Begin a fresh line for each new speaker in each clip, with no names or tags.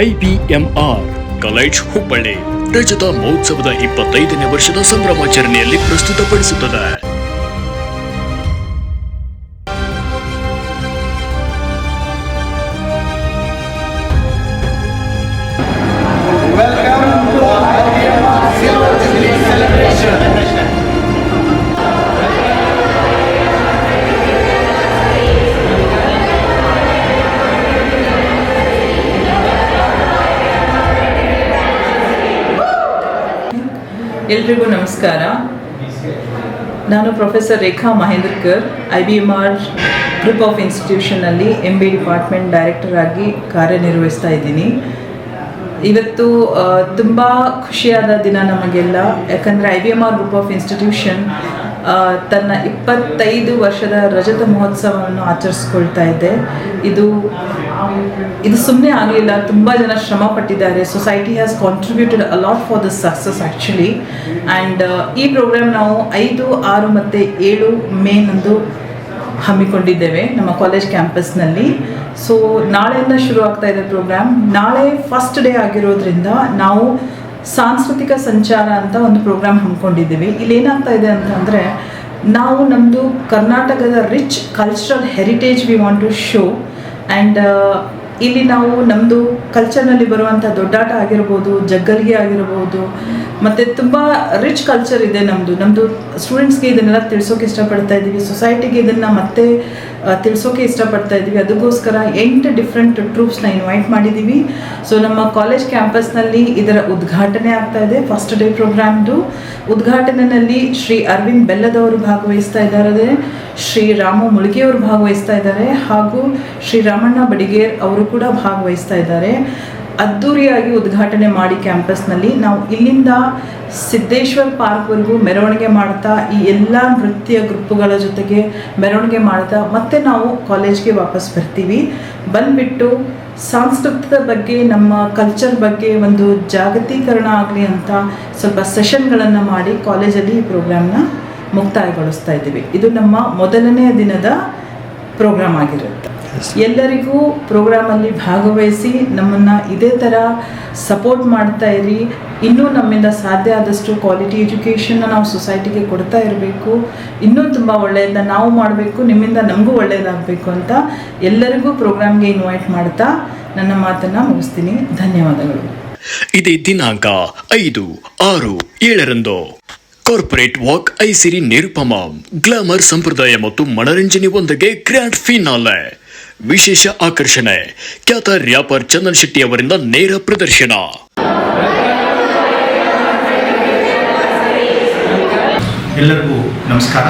ಐಬಿಎಂಆರ್ college Hubballi. ರಜತ ಮಹೋತ್ಸವದ ಇಪ್ಪತ್ತೈದನೇ ವರ್ಷದ ಸಂಭ್ರಮಾಚರಣೆಯಲ್ಲಿ ಪ್ರಸ್ತುತಪಡಿಸುತ್ತದೆ.
ಎಲ್ರಿಗೂ ನಮಸ್ಕಾರ. ನಾನು professor Rekha Mahendrakar I B M R group of ಇನ್ಸ್ಟಿಟ್ಯೂಷನಲ್ಲಿ M B department director ಆಗಿ ಕಾರ್ಯನಿರ್ವಹಿಸ್ತಾ ಇದ್ದೀನಿ. ಇವತ್ತು ತುಂಬ ಖುಷಿಯಾದ ದಿನ ನಮಗೆಲ್ಲ. ಯಾಕಂದರೆ I B M R group of institution ತನ್ನ ಇಪ್ಪತ್ತೈದು ವರ್ಷದ ರಜತ ಮಹೋತ್ಸವವನ್ನು ಆಚರಿಸ್ಕೊಳ್ತಾ ಇದೆ ಇದು ಇದು ಸುಮ್ಮನೆ ಆಗಲಿಲ್ಲ. ತುಂಬ ಜನ ಶ್ರಮ ಪಟ್ಟಿದ್ದಾರೆ. Society has contributed a lot for the success actually and ಈ ಪ್ರೋಗ್ರಾಮ್ ನಾವು ಐದು, ಆರು ಮತ್ತು ಏಳು ಮೇನಂದು ಹಮ್ಮಿಕೊಂಡಿದ್ದೇವೆ ನಮ್ಮ ಕಾಲೇಜ್ ಕ್ಯಾಂಪಸ್ನಲ್ಲಿ ಸೊ ನಾಳೆಯಿಂದ ಶುರು ಆಗ್ತಾ ಇದೆ ಪ್ರೋಗ್ರಾಮ್ ನಾಳೆ ಫಸ್ಟ್ ಡೇ ಆಗಿರೋದ್ರಿಂದ ನಾವು ಸಾಂಸ್ಕೃತಿಕ ಸಂಚಾರ ಅಂತ ಒಂದು ಪ್ರೋಗ್ರಾಮ್ ಹಮ್ಮಿಕೊಂಡಿದ್ದೀವಿ. ಇಲ್ಲಿ ಏನಾಗ್ತಾ ಇದೆ ಅಂತಂದರೆ ನಾವು ನಮ್ಮದು ಕರ್ನಾಟಕದ rich cultural heritage we want to show and ಇಲ್ಲಿ ನಾವು ನಮ್ಮದು ಕಲ್ಚರ್ನಲ್ಲಿ ಬರುವಂಥ ದೊಡ್ಡಾಟ ಆಗಿರ್ಬೋದು, ಜಗ್ಗಲ್ಗೆ ಆಗಿರ್ಬೋದು, ಮತ್ತು ತುಂಬ ರಿಚ್ ಕಲ್ಚರ್ ಇದೆ ನಮ್ಮದು ನಮ್ಮದು ಸ್ಟೂಡೆಂಟ್ಸ್ಗೆ ಇದನ್ನೆಲ್ಲ ತಿಳಿಸೋಕೆ ಇಷ್ಟಪಡ್ತಾ ಇದ್ದೀವಿ. ಸೊಸೈಟಿಗೆ ಇದನ್ನು ಮತ್ತೆ ತಿಳಿಸೋಕೆ ಇಷ್ಟಪಡ್ತಾ ಇದ್ದೀವಿ. ಅದಕ್ಕೋಸ್ಕರ ಎಂಟು ಡಿಫ್ರೆಂಟ್ ಟ್ರೂಪ್ಸ್ನ ಇನ್ವೈಟ್ ಮಾಡಿದ್ದೀವಿ. ಸೊ ನಮ್ಮ ಕಾಲೇಜ್ ಕ್ಯಾಂಪಸ್ನಲ್ಲಿ ಇದರ ಉದ್ಘಾಟನೆ ಆಗ್ತಾ ಇದೆ. ಫಸ್ಟ್ ಡೇ ಪ್ರೋಗ್ರಾಮ್ದು ಉದ್ಘಾಟನೆಯಲ್ಲಿ ಶ್ರೀ ಅರವಿಂದ್ ಬೆಲ್ಲದವರು ಭಾಗವಹಿಸ್ತಾ ಇದ್ದಾರೆ. ಶ್ರೀ ರಾಮು ಮುಳುಗಿಯವರು ಭಾಗವಹಿಸ್ತಾ ಇದ್ದಾರೆ. ಹಾಗೂ ಶ್ರೀ ರಾಮಣ್ಣ ಬಡಿಗೇರ್ ಅವರು ಕೂಡ ಭಾಗವಹಿಸ್ತಾ ಇದ್ದಾರೆ. ಅದ್ದೂರಿಯಾಗಿ ಉದ್ಘಾಟನೆ ಮಾಡಿ ಕ್ಯಾಂಪಸ್ನಲ್ಲಿ. ನಾವು ಇಲ್ಲಿಂದ ಸಿದ್ದೇಶ್ವರ್ ಪಾರ್ಕ್ವರೆಗೂ ಮೆರವಣಿಗೆ ಮಾಡ್ತಾ, ಈ ಎಲ್ಲ ನೃತ್ಯ ಗ್ರೂಪ್ಗಳ ಜೊತೆಗೆ ಮೆರವಣಿಗೆ ಮಾಡ್ತಾ, ಮತ್ತೆ ನಾವು ಕಾಲೇಜ್ಗೆ ವಾಪಸ್ ಬರ್ತೀವಿ. ಬಂದ್ಬಿಟ್ಟು ಸಾಂಸ್ಕೃತಿಕ ಬಗ್ಗೆ, ನಮ್ಮ ಕಲ್ಚರ್ ಬಗ್ಗೆ ಒಂದು ಜಾಗತೀಕರಣ ಆಗಲಿ ಅಂತ ಸ್ವಲ್ಪ ಸೆಷನ್ಗಳನ್ನು ಮಾಡಿ ಕಾಲೇಜಲ್ಲಿ ಈ ಪ್ರೋಗ್ರಾಮ್ನ ಮುಕ್ತಾಯಗೊಳಿಸ್ತಾ ಇದ್ದೀವಿ. ಇದು ನಮ್ಮ ಮೊದಲನೆಯ ದಿನದ ಪ್ರೋಗ್ರಾಮ್ ಆಗಿರುತ್ತೆ. ಎಲ್ಲರಿಗೂ ಪ್ರೋಗ್ರಾಮಲ್ಲಿ ಭಾಗವಹಿಸಿ ನಮ್ಮನ್ನು ಇದೇ ಥರ ಸಪೋರ್ಟ್ ಮಾಡ್ತಾ ಇರಿ. ಇನ್ನೂ ನಮ್ಮಿಂದ ಸಾಧ್ಯ ಆದಷ್ಟು ಕ್ವಾಲಿಟಿ ಎಜುಕೇಷನ್ನ ನಾವು ಸೊಸೈಟಿಗೆ ಕೊಡ್ತಾ ಇರಬೇಕು. ಇನ್ನೂ ತುಂಬ ಒಳ್ಳೆಯದನ್ನ ನಾವು ಮಾಡಬೇಕು, ನಿಮ್ಮಿಂದ ನಮಗೂ ಒಳ್ಳೆಯದಾಗಬೇಕು ಅಂತ ಎಲ್ಲರಿಗೂ ಪ್ರೋಗ್ರಾಮ್ಗೆ ಇನ್ವೈಟ್ ಮಾಡ್ತಾ ನನ್ನ ಮಾತನ್ನು ಮುಗಿಸ್ತೀನಿ. ಧನ್ಯವಾದಗಳು.
ಇದೇ ದಿನಾಂಕ ಐದು, ಆರು, ಏಳರಂದು. ಕಾರ್ಪೊರೇಟ್ ವಾಕ್ ಐಸಿರಿ ನಿರುಪಮ ಗ್ಲಾಮರ್ ಸಂಪ್ರದಾಯ ಮತ್ತು ಮನರಂಜನೆ ಒಂದಿಗೆ ಗ್ರ್ಯಾಂಡ್ ಫಿನಾಲೆ ವಿಶೇಷ ಆಕರ್ಷಣೆ. ಖ್ಯಾತ ರ್ಯಾಪರ್ ಚಂದನ್ ಶೆಟ್ಟಿ ಅವರಿಂದ ನೇರ ಪ್ರದರ್ಶನ.
ಎಲ್ಲರಿಗೂ ನಮಸ್ಕಾರ.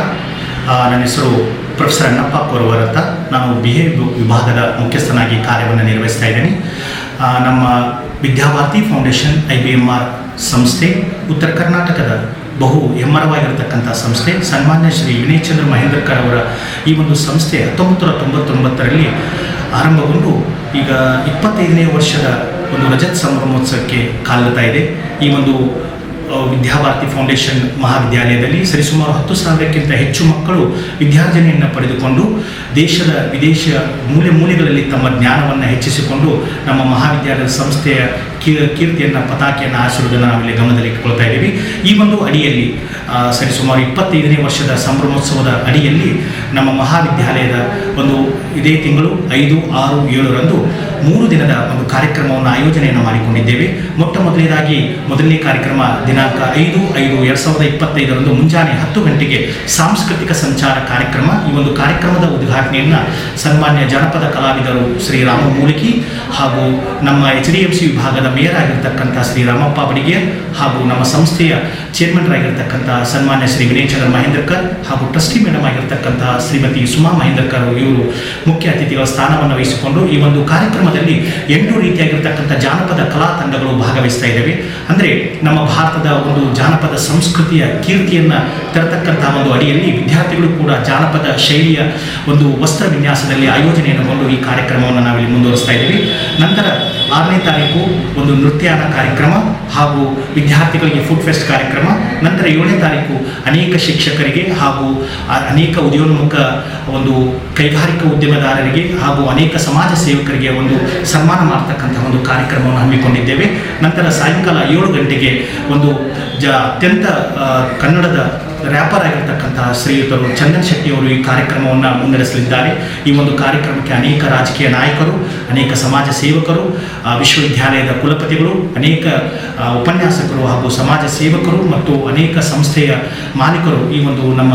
ನನ್ನ ಹೆಸರು ಪ್ರೊಫೆಸರ್ ಅಣ್ಣಪ್ಪ ಕೋರವರ್ ಅಂತ ನಾನು ಬಿ ಎ ವಿಭಾಗದ ಮುಖ್ಯಸ್ಥನಾಗಿ ಕಾರ್ಯವನ್ನು ನಿರ್ವಹಿಸ್ತಾ ಇದ್ದೀನಿ. ನಮ್ಮ Vidyabharati foundation I B M R ಸಂಸ್ಥೆ ಉತ್ತರ ಕರ್ನಾಟಕದ ಬಹು ಹೆಮ್ಮರವಾಗಿರತಕ್ಕಂಥ ಸಂಸ್ಥೆ. ಸನ್ಮಾನ್ಯ ಶ್ರೀ ವಿನಯ್ ಚಂದ್ರ ಮಹೇಂದ್ರಕರ್ ಅವರ ಈ ಒಂದು ಸಂಸ್ಥೆ ಹತ್ತೊಂಬತ್ತು ನೂರ ತೊಂಬತ್ತೊಂಬತ್ತರಲ್ಲಿ ಆರಂಭಗೊಂಡು ಈಗ ಇಪ್ಪತ್ತೈದನೇ ವರ್ಷದ ಒಂದು ರಜತ್ ಸಂಭ್ರಮೋತ್ಸವಕ್ಕೆ ಕಾಲಿಡ್ತಾ ಇದೆ. ಈ ಒಂದು ವಿದ್ಯಾಭಾರತಿ ಫೌಂಡೇಶನ್ ಮಹಾವಿದ್ಯಾಲಯದಲ್ಲಿ ಸರಿಸುಮಾರು ಹತ್ತು ಸಾವಿರಕ್ಕಿಂತ ಹೆಚ್ಚು ಮಕ್ಕಳು ವಿದ್ಯಾರ್ಜನೆಯನ್ನು ಪಡೆದುಕೊಂಡು ದೇಶದ ವಿದೇಶ ಮೂಲೆ ಮೂಲೆಗಳಲ್ಲಿ ತಮ್ಮ ಜ್ಞಾನವನ್ನು ಹೆಚ್ಚಿಸಿಕೊಂಡು ನಮ್ಮ ಮಹಾವಿದ್ಯಾಲಯದ ಸಂಸ್ಥೆಯ ಕೀರ್ತಿಯನ್ನು, ಪತಾಕಿಯನ್ನು ಆಶೀರ್ವದನ ನಾವಿಲ್ಲಿ ಗಮನದಲ್ಲಿ ಇಟ್ಕೊಳ್ತಾ ಇದ್ದೀವಿ. ಈ ಒಂದು ಅಡಿಯಲ್ಲಿ ಸರಿ ಸರಿಸುಮಾರು ಇಪ್ಪತ್ತೈದನೇ ವರ್ಷದ ಸಂಭ್ರಮೋತ್ಸವದ ಅಡಿಯಲ್ಲಿ ನಮ್ಮ ಮಹಾವಿದ್ಯಾಲಯದ ಒಂದು ಇದೇ ತಿಂಗಳು ಐದು, ಆರು, ಏಳರಂದು ಮೂರು ದಿನದ ಒಂದು ಕಾರ್ಯಕ್ರಮವನ್ನು, ಆಯೋಜನೆಯನ್ನು ಮಾಡಿಕೊಂಡಿದ್ದೇವೆ. ಮೊಟ್ಟ ಮೊದಲನೇದಾಗಿ ಮೊದಲನೇ ಕಾರ್ಯಕ್ರಮ ದಿನಾಂಕ ಐದು ಐದು, ಎರಡು ಸಾವಿರದ ಇಪ್ಪತ್ತೈದರಂದು ಮುಂಜಾನೆ ಹತ್ತು ಗಂಟೆಗೆ ಸಾಂಸ್ಕೃತಿಕ ಸಂಚಾರ ಕಾರ್ಯಕ್ರಮ. ಈ ಒಂದು ಕಾರ್ಯಕ್ರಮದ ಉದ್ಘಾಟನೆಯನ್ನು ಸನ್ಮಾನ್ಯ ಜನಪದ ಕಲಾವಿದರು ಶ್ರೀ ರಾಮ ಮೂಲಿಕಿ ಹಾಗೂ ನಮ್ಮ ಎಚ್ ಡಿ ಎಂ ಸಿ ವಿಭಾಗದ ಮೇಯರ್ ಆಗಿರ್ತಕ್ಕಂಥ ಶ್ರೀ ರಾಮಪ್ಪ ಬಡಿಗೆ ಹಾಗೂ ನಮ್ಮ ಸಂಸ್ಥೆಯ ಚೇರ್ಮನ್ರಾಗಿರ್ತಕ್ಕಂಥ ಸನ್ಮಾನ್ಯ ಶ್ರೀ ವಿನಯ್ ಚಂದ್ರ ಮಹೇಂದ್ರಕರ್ ಹಾಗೂ ಟ್ರಸ್ಟಿ ಮೇಡಮ್ ಆಗಿರ್ತಕ್ಕಂಥ ಶ್ರೀಮತಿ ಸುಮಾ ಮಹೇಂದ್ರಕರ್ ಇವರು ಮುಖ್ಯ ಅತಿಥಿಗಳ ಸ್ಥಾನವನ್ನು ವಹಿಸಿಕೊಂಡು ಈ ಒಂದು ಕಾರ್ಯಕ್ರಮದಲ್ಲಿ ಎಂಟು ರೀತಿಯಾಗಿರ್ತಕ್ಕಂಥ ಜಾನಪದ ಕಲಾ ತಂಡಗಳು ಭಾಗವಹಿಸ್ತಾ ಇದ್ದಾವೆ. ಅಂದರೆ ನಮ್ಮ ಭಾರತದ ಒಂದು ಜಾನಪದ ಸಂಸ್ಕೃತಿಯ ಕೀರ್ತಿಯನ್ನು ತರತಕ್ಕಂಥ ಒಂದು ಅಡಿಯಲ್ಲಿ ವಿದ್ಯಾರ್ಥಿಗಳು ಕೂಡ ಜಾನಪದ ಶೈಲಿಯ ಒಂದು ವಸ್ತ್ರ ವಿನ್ಯಾಸದಲ್ಲಿ ಆಯೋಜನೆಯನ್ನು ಕೊಂಡು ಈ ಕಾರ್ಯಕ್ರಮವನ್ನು ನಾವಿಲ್ಲಿ ಮುಂದುವರಿಸ್ತಾ ಇದ್ದೀವಿ. ನಂತರ ಆರನೇ ತಾರೀಕು ಒಂದು ನೃತ್ಯನ ಕಾರ್ಯಕ್ರಮ ಹಾಗೂ ವಿದ್ಯಾರ್ಥಿಗಳಿಗೆ ಫುಡ್ ಫೆಸ್ಟ್ ಕಾರ್ಯಕ್ರಮ. ನಂತರ ಏಳನೇ ತಾರೀಕು ಅನೇಕ ಶಿಕ್ಷಕರಿಗೆ ಹಾಗೂ ಅನೇಕ ಉದ್ಯೋನ್ಮುಖ ಒಂದು ಕೈಗಾರಿಕಾ ಉದ್ಯಮದಾರರಿಗೆ ಹಾಗೂ ಅನೇಕ ಸಮಾಜ ಸೇವಕರಿಗೆ ಒಂದು ಸನ್ಮಾನ ಮಾಡ್ತಕ್ಕಂಥ ಒಂದು ಕಾರ್ಯಕ್ರಮವನ್ನು ಹಮ್ಮಿಕೊಂಡಿದ್ದೇವೆ. ನಂತರ ಸಾಯಂಕಾಲ ಏಳು ಗಂಟೆಗೆ ಒಂದು ಜ ಅತ್ಯಂತ ಕನ್ನಡದ ರ್ಯಾಪರ್ ಆಗಿರ್ತಕ್ಕಂತಹ ಶ್ರೀಯುತರು ಚಂದನ್ ಶೆಟ್ಟಿ ಅವರು ಈ ಕಾರ್ಯಕ್ರಮವನ್ನು ಮುನ್ನಡೆಸಲಿದ್ದಾರೆ. ಈ ಒಂದು ಕಾರ್ಯಕ್ರಮಕ್ಕೆ ಅನೇಕ ರಾಜಕೀಯ ನಾಯಕರು, ಅನೇಕ ಸಮಾಜ ಸೇವಕರು ವಿಶ್ವವಿದ್ಯಾಲಯದ ಕುಲಪತಿಗಳು, ಅನೇಕ ಉಪನ್ಯಾಸಕರು ಹಾಗೂ ಸಮಾಜ ಸೇವಕರು ಮತ್ತು ಅನೇಕ ಸಂಸ್ಥೆಯ ಮಾಲೀಕರು ಈ ಒಂದು ನಮ್ಮ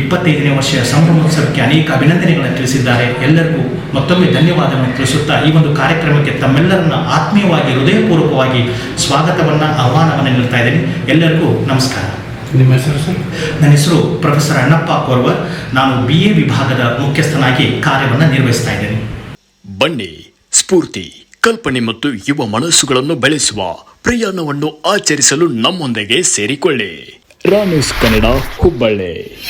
ಇಪ್ಪತ್ತೈದನೇ ವರ್ಷ ಸಂಭ್ರಮೋತ್ಸವಕ್ಕೆ ಅನೇಕ ಅಭಿನಂದನೆಗಳನ್ನು ತಿಳಿಸಿದ್ದಾರೆ. ಎಲ್ಲರಿಗೂ ಮತ್ತೊಮ್ಮೆ ಧನ್ಯವಾದವನ್ನು ತಿಳಿಸುತ್ತಾ ಈ ಒಂದು ಕಾರ್ಯಕ್ರಮಕ್ಕೆ ತಮ್ಮೆಲ್ಲರನ್ನ ಆತ್ಮೀಯವಾಗಿ, ಹೃದಯಪೂರ್ವಕವಾಗಿ ಸ್ವಾಗತವನ್ನು, ಆಹ್ವಾನವನ್ನು ನೀಡ್ತಾ ಇದ್ದೀನಿ. ಎಲ್ಲರಿಗೂ ನಮಸ್ಕಾರ.
ನಿಮ್ಮ ಹೆಸರು ಸರ್?
ನನ್ನ ಹೆಸರು ಪ್ರೊಫೆಸರ್ ಅಣ್ಣಪ್ಪ ಕೋರ್ವರ್. ನಾನು ಬಿ ಎ ವಿಭಾಗದ ಮುಖ್ಯಸ್ಥನಾಗಿ ಕಾರ್ಯವನ್ನು ನಿರ್ವಹಿಸ್ತಾ ಇದ್ದೇನೆ.
ಬನ್ನಿ ಸ್ಫೂರ್ತಿ ಕಲ್ಪನೆ ಮತ್ತು ಯುವ ಮನಸ್ಸುಗಳನ್ನು ಬೆಳೆಸುವ ಪ್ರಯಾಣವನ್ನು ಆಚರಿಸಲು ನಮ್ಮೊಂದಿಗೆ ಸೇರಿಕೊಳ್ಳಿ. ರಾಮೇಶ್ ಕನ್ನಡ ಹುಬ್ಬಳ್ಳಿ.